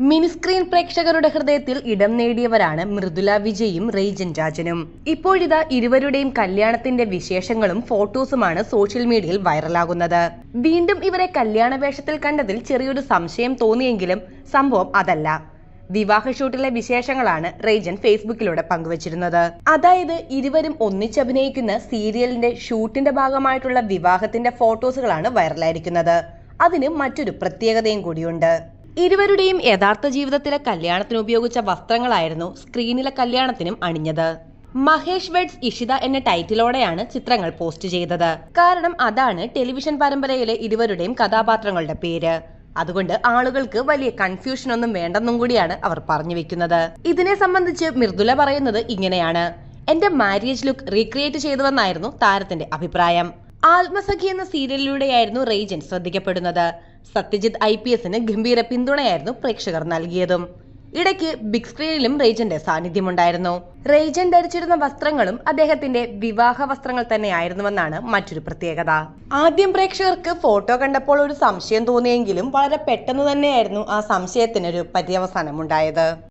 Mini screen പ്രേക്ഷകരുടെ ഹൃദയത്തിൽ ഇടം നേടിയവരാണ് മൃദുല വിജയും റെയ്ജൻ രാജനും. ഇപ്പോഴിതാ ഇരുവരുടെയും കല്യാണത്തിന്റെ വിശേഷങ്ങളും ഫോട്ടോസുമാണ് സോഷ്യൽ മീഡിയയിൽ വൈറലാകുന്നത്. വീണ്ടും ഇവരെ കല്യാണ വേഷത്തിൽ കണ്ടതിൽ ചെറിയൊരു സംശയം തോന്നിയെങ്കിലും സംഭവം അതല്ല. വിവാഹ ഷൂട്ടിലെ വിശേഷങ്ങളാണ് റെയ്ജൻ ഫേസ്ബുക്കിലൂടെ പങ്കുവച്ചിരുന്നത്. അതായത് ഇരുവരും ഒന്നിച്ചഭിനയിക്കുന്ന സീരിയലിന്റെ ഷൂട്ടിന്റെ ഭാഗമായിട്ടുള്ള വിവാഹത്തിന്റെ ഫോട്ടോസുകളാണ് വൈറലായിരിക്കുന്നത്. അതിന് മറ്റൊരു പ്രത്യേകതയും കൂടിയുണ്ട്. ഇരുവരുടെയും യഥാർത്ഥ ജീവിതത്തിലെ കല്യാണത്തിന് ഉപയോഗിച്ച വസ്ത്രങ്ങളായിരുന്നു സ്ക്രീനിലെ കല്യാണത്തിനും അണിഞ്ഞത്. മഹേഷ് വെഡ്സ് ഇഷിത എന്ന ടൈറ്റിലോടെയാണ് ചിത്രങ്ങൾ പോസ്റ്റ് ചെയ്തത്. കാരണം അതാണ് ടെലിവിഷൻ പരമ്പരയിലെ ഇരുവരുടെയും കഥാപാത്രങ്ങളുടെ പേര്. അതുകൊണ്ട് ആളുകൾക്ക് വലിയ കൺഫ്യൂഷൻ ഒന്നും വേണ്ടെന്നും കൂടിയാണ് അവർ പറഞ്ഞു വെക്കുന്നത്. ഇതിനെ സംബന്ധിച്ച് മൃദുല പറയുന്നത് ഇങ്ങനെയാണ്. എന്റെ മാരേജ് ലുക്ക് റീക്രിയേറ്റ് ചെയ്തുവെന്നായിരുന്നു താരത്തിന്റെ അഭിപ്രായം. ആത്മസഖി എന്ന സീരിയലിലൂടെയായിരുന്നു റെയ്ജൻ ശ്രദ്ധിക്കപ്പെടുന്നത്. സത്യജിത്ത് ഐ പി എസിന് ഗംഭീര പിന്തുണയായിരുന്നു പ്രേക്ഷകർ നൽകിയതും. ഇടയ്ക്ക് ബിഗ് സ്ക്രീനിലും റെയ്ജന്റെ സാന്നിധ്യമുണ്ടായിരുന്നു. റേജൻ ധരിച്ചിരുന്ന വസ്ത്രങ്ങളും അദ്ദേഹത്തിന്റെ വിവാഹ വസ്ത്രങ്ങൾ തന്നെയായിരുന്നുവെന്നാണ് മറ്റൊരു പ്രത്യേകത. ആദ്യം പ്രേക്ഷകർക്ക് ഫോട്ടോ കണ്ടപ്പോൾ ഒരു സംശയം തോന്നിയെങ്കിലും വളരെ പെട്ടെന്ന് തന്നെയായിരുന്നു ആ സംശയത്തിനൊരു പര്യവസാനം ഉണ്ടായത്